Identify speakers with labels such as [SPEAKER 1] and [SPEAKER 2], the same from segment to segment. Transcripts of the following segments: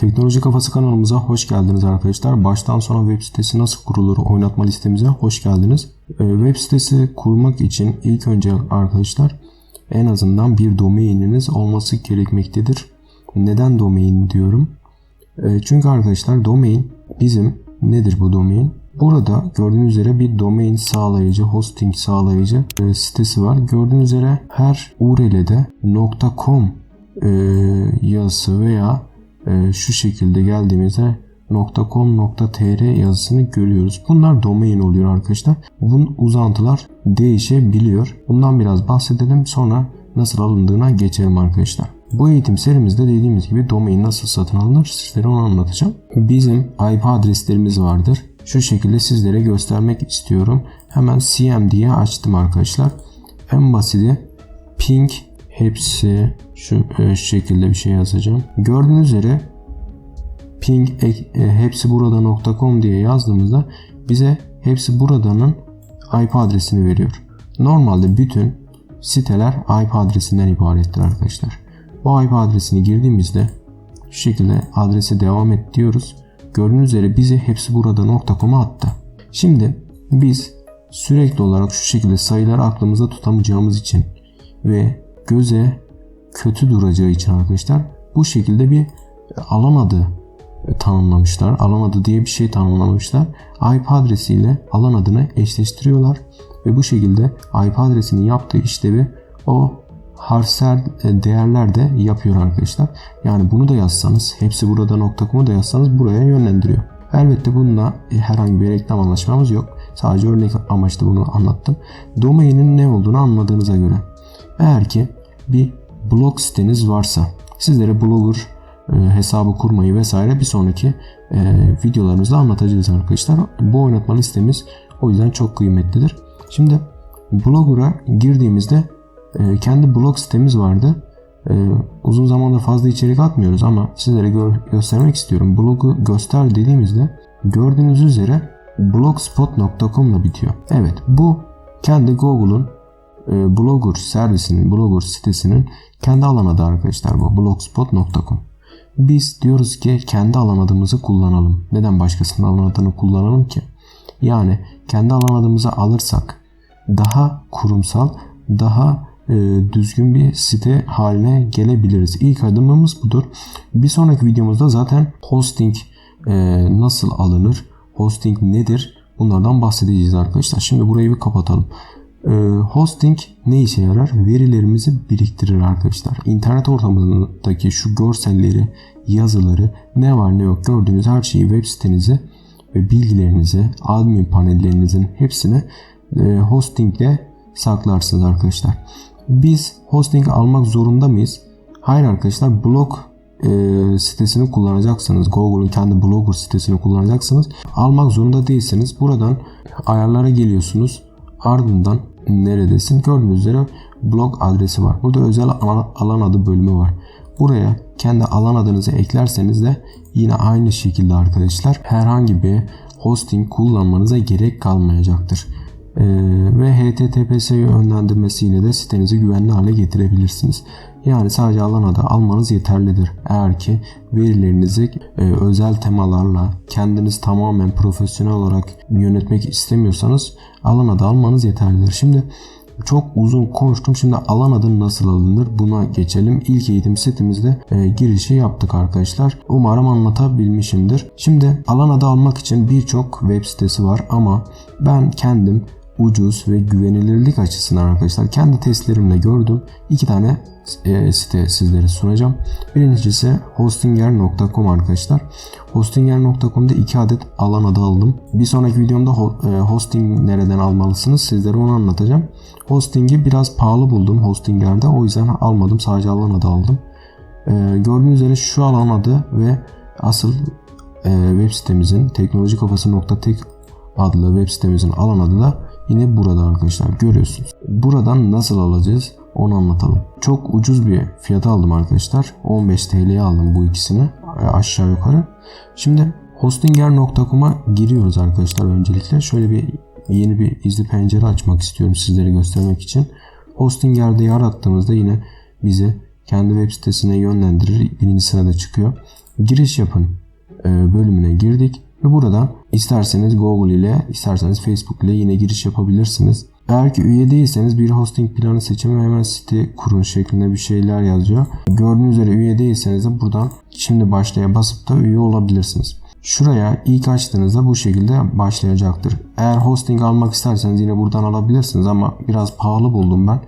[SPEAKER 1] Teknoloji Kafası kanalımıza hoş geldiniz arkadaşlar. Baştan sona web sitesi nasıl kurulur oynatma listemize hoş geldiniz. Ee, Web sitesi kurmak için ilk önce arkadaşlar en azından bir domaininiz olması gerekmektedir. Neden domain diyorum? Ee, Çünkü arkadaşlar domain bizim nedir bu domain? Burada gördüğünüz üzere bir domain sağlayıcı, hosting sağlayıcı e, sitesi var. Gördüğünüz üzere her URL'de .com e, yazısı veya e, şu şekilde geldiğimizde .com.tr yazısını görüyoruz. Bunlar domain oluyor arkadaşlar. Bunun uzantılar değişebiliyor. Bundan biraz bahsedelim sonra nasıl alındığına geçelim arkadaşlar. Bu eğitim serimizde dediğimiz gibi domain nasıl satın alınır sizlere onu anlatacağım. Bizim IP adreslerimiz vardır. Şu şekilde sizlere göstermek istiyorum. Hemen CMD'ye açtım arkadaşlar. En basiti ping hepsi şu, e, şu şekilde bir şey yazacağım. Gördüğünüz üzere ping e, hepsi burada.com diye yazdığımızda bize hepsi buradanın IP adresini veriyor. Normalde bütün siteler IP adresinden ibarettir arkadaşlar. Bu IP adresini girdiğimizde şu şekilde adrese devam et diyoruz. Gördüğünüz üzere bizi hepsi burada.com'a attı. Şimdi biz sürekli olarak şu şekilde sayıları aklımızda tutamayacağımız için ve göze kötü duracağı için arkadaşlar bu şekilde bir alan adı tanımlamışlar. Alan adı diye bir şey tanımlamışlar. IP adresiyle alan adını eşleştiriyorlar ve bu şekilde IP adresinin yaptığı işlevi o harfsel değerler de yapıyor arkadaşlar. Yani bunu da yazsanız hepsi burada nokta.com'u da yazsanız buraya yönlendiriyor. Elbette bununla herhangi bir reklam anlaşmamız yok. Sadece örnek amaçlı bunu anlattım. Domainin ne olduğunu anladığınıza göre. Eğer ki bir blog siteniz varsa sizlere blogger e, hesabı kurmayı vesaire bir sonraki e, videolarımızda anlatacağız arkadaşlar. Bu oynatma listemiz o yüzden çok kıymetlidir. Şimdi Blogger'a girdiğimizde e, kendi blog sitemiz vardı. Uzun zamandır fazla içerik atmıyoruz ama sizlere gö- göstermek istiyorum. Blogu göster dediğimizde gördüğünüz üzere blogspot.com ile bitiyor. Evet bu kendi Google'un e, Blogger servisinin, Blogger sitesinin kendi alan adı arkadaşlar bu. blogspot.com. Biz diyoruz ki kendi alan adımızı kullanalım. Neden başkasının alan adını kullanalım ki? Yani kendi alan adımızı alırsak daha kurumsal, daha e, düzgün bir site haline gelebiliriz. İlk adımımız budur. Bir sonraki videomuzda zaten hosting e, nasıl alınır, hosting nedir bunlardan bahsedeceğiz arkadaşlar. Şimdi burayı bir kapatalım. E, hosting ne işe yarar? Verilerimizi biriktirir arkadaşlar. İnternet ortamındaki şu görselleri, yazıları, ne var ne yok gördüğünüz her şeyi web sitenize ve bilgilerinizi, admin panellerinizin hepsini e, hostingle saklarsınız arkadaşlar. Biz hosting almak zorunda mıyız? Hayır arkadaşlar blog e, sitesini kullanacaksınız. Google'un kendi blogger sitesini kullanacaksınız. Almak zorunda değilseniz buradan ayarlara geliyorsunuz. Ardından neredesin? Gördüğünüz üzere blog adresi var. Burada özel alan adı bölümü var. Buraya kendi alan adınızı eklerseniz de yine aynı şekilde arkadaşlar herhangi bir hosting kullanmanıza gerek kalmayacaktır. Ee, ve HTTPS yönlendirmesiyle de sitenizi güvenli hale getirebilirsiniz. Yani sadece alan adı almanız yeterlidir. Eğer ki verilerinizi e, özel temalarla kendiniz tamamen profesyonel olarak yönetmek istemiyorsanız alan adı almanız yeterlidir. Şimdi çok uzun konuştum. Şimdi alan adı nasıl alınır buna geçelim. İlk eğitim setimizde e, girişi yaptık arkadaşlar. Umarım anlatabilmişimdir. Şimdi alan adı almak için birçok web sitesi var ama ben kendim ucuz ve güvenilirlik açısından arkadaşlar kendi testlerimle gördüm. İki tane e, site sizlere sunacağım. Birincisi hostinger.com arkadaşlar. Hostinger.com'da iki adet alan adı aldım. Bir sonraki videomda e, hosting nereden almalısınız sizlere onu anlatacağım. Hosting'i biraz pahalı buldum Hostinger'de. O yüzden almadım. Sadece alan adı aldım. E, gördüğünüz üzere şu alan adı ve asıl web sitemizin teknolojikafası.tek adlı web sitemizin alan adı da yine burada arkadaşlar görüyorsunuz. Buradan nasıl alacağız onu anlatalım. Çok ucuz bir fiyata aldım arkadaşlar. 15 TL'ye aldım bu ikisini aşağı yukarı. Şimdi hostinger.com'a giriyoruz arkadaşlar öncelikle. Şöyle bir yeni bir izli pencere açmak istiyorum sizlere göstermek için. Hostinger'de yarattığımızda yine bizi kendi web sitesine yönlendirir. Birinci sırada çıkıyor. giriş yapın e, bölümüne girdik ve buradan isterseniz Google ile isterseniz Facebook ile yine giriş yapabilirsiniz. Eğer ki üye değilseniz bir hosting planı seçin ve hemen site kurun şeklinde bir şeyler yazıyor. Gördüğünüz üzere üye değilseniz de buradan şimdi başlaya basıp da üye olabilirsiniz. Şuraya ilk açtığınızda bu şekilde başlayacaktır. Eğer hosting almak isterseniz yine buradan alabilirsiniz ama biraz pahalı buldum ben.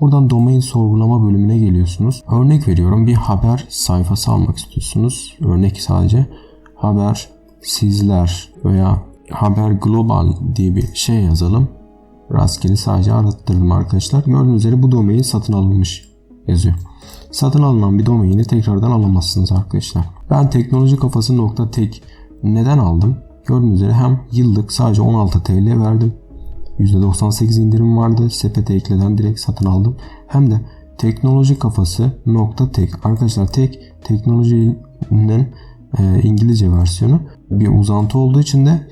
[SPEAKER 1] Buradan domain sorgulama bölümüne geliyorsunuz. Örnek veriyorum bir haber sayfası almak istiyorsunuz. Örnek sadece haber sizler veya haber global diye bir şey yazalım. Rastgele sadece arattırdım arkadaşlar. Gördüğünüz üzere bu domain satın alınmış yazıyor. Satın alınan bir domaini tekrardan alamazsınız arkadaşlar. Ben teknoloji kafası nokta tek neden aldım? Gördüğünüz üzere hem yıllık sadece 16 TL verdim. %98 indirim vardı. Sepete ekleden direkt satın aldım. Hem de teknoloji kafası nokta tek. Arkadaşlar tek teknolojinin e, İngilizce versiyonu bir uzantı olduğu için de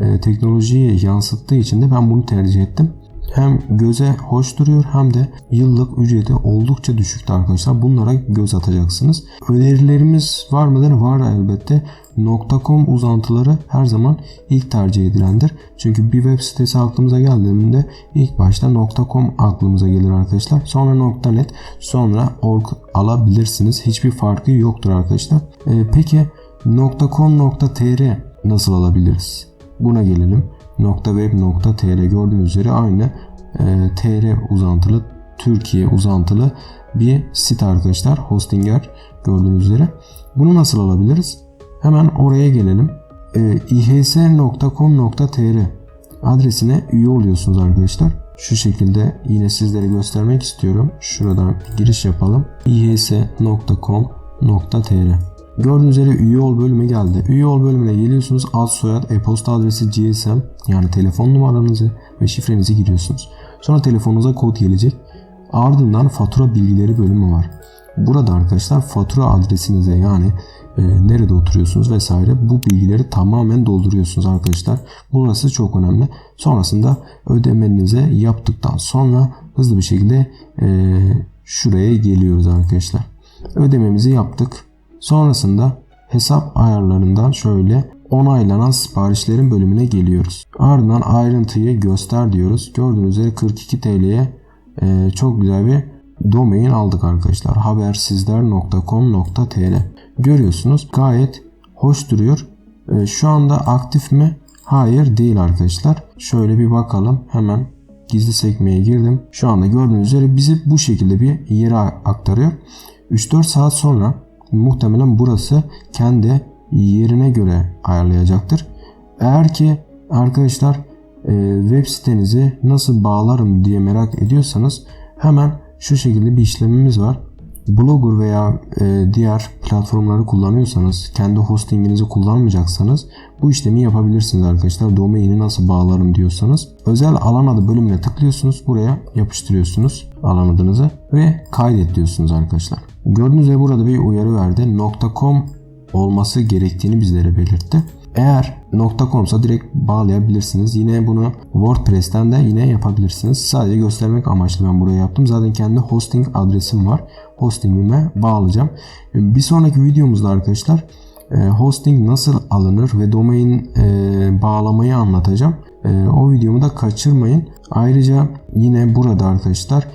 [SPEAKER 1] e, teknolojiyi yansıttığı için de ben bunu tercih ettim. Hem göze hoş duruyor hem de yıllık ücreti oldukça düşüktü arkadaşlar. Bunlara göz atacaksınız. Önerilerimiz var mıdır? Var elbette. .com uzantıları her zaman ilk tercih edilendir. Çünkü bir web sitesi aklımıza geldiğinde ilk başta .com aklımıza gelir arkadaşlar. Sonra .net, sonra .org alabilirsiniz. Hiçbir farkı yoktur arkadaşlar. Ee, peki .com.tr nasıl alabiliriz? Buna gelelim. .web.tr gördüğünüz üzere aynı e, tr uzantılı Türkiye uzantılı bir site arkadaşlar. Hostinger gördüğünüz üzere. Bunu nasıl alabiliriz? Hemen oraya gelelim. E, ihs.com.tr adresine üye oluyorsunuz arkadaşlar. Şu şekilde yine sizlere göstermek istiyorum. Şuradan giriş yapalım. ihs.com.tr Gördüğünüz üzere üye ol bölümü geldi. Üye ol bölümüne geliyorsunuz. Ad, soyad, e-posta adresi, GSM yani telefon numaranızı ve şifrenizi giriyorsunuz. Sonra telefonunuza kod gelecek. Ardından fatura bilgileri bölümü var. Burada arkadaşlar fatura adresinize yani e, nerede oturuyorsunuz vesaire bu bilgileri tamamen dolduruyorsunuz arkadaşlar. Burası çok önemli. Sonrasında ödemenizi yaptıktan sonra hızlı bir şekilde e, şuraya geliyoruz arkadaşlar. Ödememizi yaptık. Sonrasında hesap ayarlarından şöyle onaylanan siparişlerin bölümüne geliyoruz. Ardından ayrıntıyı göster diyoruz. Gördüğünüz üzere 42 TL'ye e, çok güzel bir domain aldık arkadaşlar. habersizler.com.tr Görüyorsunuz gayet hoş duruyor. E, şu anda aktif mi? Hayır değil arkadaşlar. Şöyle bir bakalım. Hemen gizli sekmeye girdim. Şu anda gördüğünüz üzere bizi bu şekilde bir yere aktarıyor. 3-4 saat sonra muhtemelen burası kendi yerine göre ayarlayacaktır. Eğer ki arkadaşlar e, web sitenizi nasıl bağlarım diye merak ediyorsanız hemen şu şekilde bir işlemimiz var. Blogger veya e, diğer platformları kullanıyorsanız, kendi hostinginizi kullanmayacaksanız bu işlemi yapabilirsiniz arkadaşlar. Domaini nasıl bağlarım diyorsanız. Özel alan adı bölümüne tıklıyorsunuz. Buraya yapıştırıyorsunuz alan adınızı ve kaydet diyorsunuz arkadaşlar. Gördüğünüz üzere burada bir uyarı verdi. .com olması gerektiğini bizlere belirtti. Eğer .com'sa direkt bağlayabilirsiniz. Yine bunu WordPress'ten de yine yapabilirsiniz. Sadece göstermek amaçlı ben buraya yaptım. Zaten kendi hosting adresim var. Hostingime bağlayacağım. Bir sonraki videomuzda arkadaşlar e, hosting nasıl alınır ve domain e, bağlamayı anlatacağım. E, o videomu da kaçırmayın. Ayrıca yine burada arkadaşlar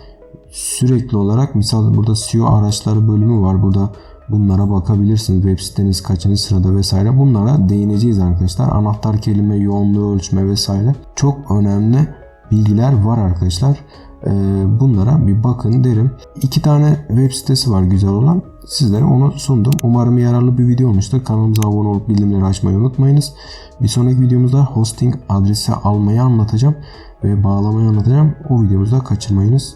[SPEAKER 1] sürekli olarak misal burada SEO araçları bölümü var. Burada bunlara bakabilirsiniz. Web siteniz kaçıncı sırada vesaire. Bunlara değineceğiz arkadaşlar. Anahtar kelime yoğunluğu ölçme vesaire. Çok önemli bilgiler var arkadaşlar. Ee, bunlara bir bakın derim. İki tane web sitesi var güzel olan. Sizlere onu sundum. Umarım yararlı bir video olmuştur. Kanalımıza abone olup bildirimleri açmayı unutmayınız. Bir sonraki videomuzda hosting adresi almayı anlatacağım ve bağlamayı anlatacağım. O videomuzda kaçırmayınız.